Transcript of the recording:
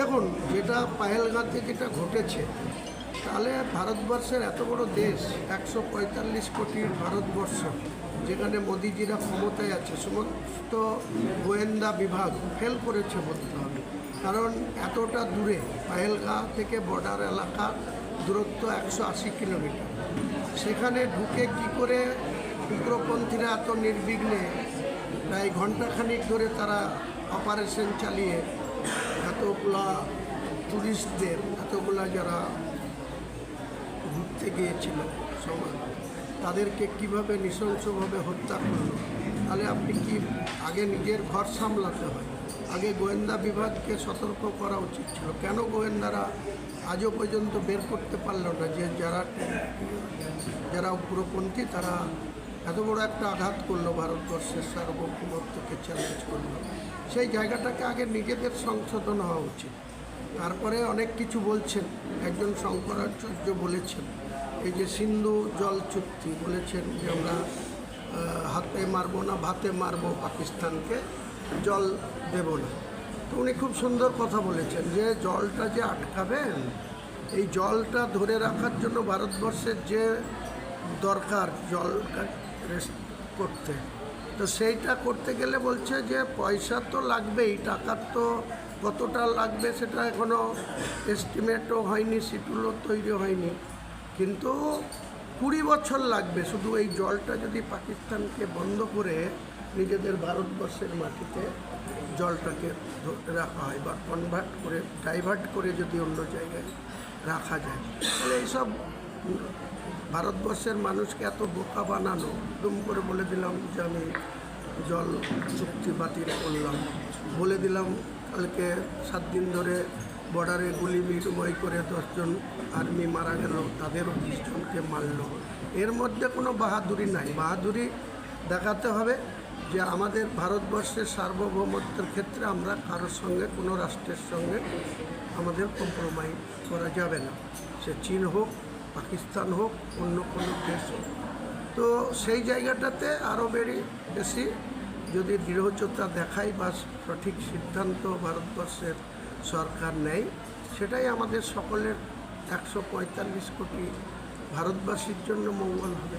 দেখুন, যেটা পাহেলগাঁতে যেটা ঘটেছে, তাহলে ভারতবর্ষের এত বড় দেশ, একশো পঁয়তাল্লিশ কোটির ভারতবর্ষ, যেখানে মোদিজিরা ক্ষমতায় আছে, সমস্ত গোয়েন্দা বিভাগ ফেল করেছে বলতে হবে। কারণ এতটা দূরে, পাহেলগাঁ থেকে বর্ডার এলাকা দূরত্ব একশো আশি কিলোমিটার। সেখানে ঢুকে কি করে উগ্রপন্থীরা এত নির্বিঘ্নে, প্রায় ঘন্টাখানিক ধরে তারা অপারেশন চালিয়ে এতগুলা টুরিস্টদের এতগুলা যারা ঘুরতে গিয়েছিল সমাজ, তাদেরকে কীভাবে নৃশংসভাবে হত্যা করল? তাহলে আপনি কি আগে নিজের ঘর সামলাতে হয়? আগে গোয়েন্দা বিভাগকে সতর্ক করা উচিত ছিল। কেন গোয়েন্দারা আজও পর্যন্ত বের করতে পারল না যে যারা যারা উগ্রপন্থী, তারা এত বড় একটা আঘাত করল ভারতবর্ষের সার্বভৌমত্বকে চ্যালেঞ্জ করল। সেই জায়গাটাকে আগে নিজেদের সংশোধন হওয়া উচিত। তারপরে অনেক কিছু বলছেন। একজন শঙ্করাচার্য বলেছেন, এই যে সিন্ধু জল চুক্তি বলেছেন যে আমরা হাতে মারবো না, ভাতে মারবো পাকিস্তানকে, জল দেব না। তো উনি খুব সুন্দর কথা বলেছেন যে জলটা যে আটকাবেন, এই জলটা ধরে রাখার জন্য ভারতবর্ষের যে দরকার জল করতে। তো সেইটা করতে গেলে বলছে যে পয়সা তো লাগবেই টাকার তো কতটা লাগবে সেটা এখনও এস্টিমেটও হয়নি সিটুলও তৈরি হয়নি। কিন্তু কুড়ি বছর লাগবে, শুধু এই জলটা যদি পাকিস্তানকে বন্ধ করে নিজেদের ভারতবর্ষের মাটিতে জলটাকে রাখা হয় বা কনভার্ট করে ডাইভার্ট করে যদি অন্য জায়গায় রাখা যায়। তাহলে এইসব ভারতবর্ষের মানুষকে এত বোকা বানানো দুম করে বলে দিলাম যে আমি জল চুক্তি বাতিল করলাম। বলে দিলাম, কালকে সাত দিন ধরে বর্ডারে গুলি বিনিময় করে দশজন আর্মি মারা গেল তাদেরও বিশজনকে মারল। এর মধ্যে কোনো বাহাদুরি নাই। বাহাদুরি দেখাতে হবে যে আমাদের ভারতবর্ষের সার্বভৌমত্বের ক্ষেত্রে আমরা কারোর সঙ্গে, কোনো রাষ্ট্রের সঙ্গে আমাদের কম্প্রোমাইজ করা যাবে না। সে চীন হোক পাকিস্তান হোক, অন্য কোনো দেশ হোক। তো সেই জায়গাটাতে আরও বেড়ে বেশি। যদি দৃঢ়চতা দেখায় বা সঠিক সিদ্ধান্ত ভারতবর্ষের সরকার নেয়, সেটাই আমাদের সকলের একশো পঁয়তাল্লিশ কোটি ভারতবাসীর জন্য মঙ্গল হবে।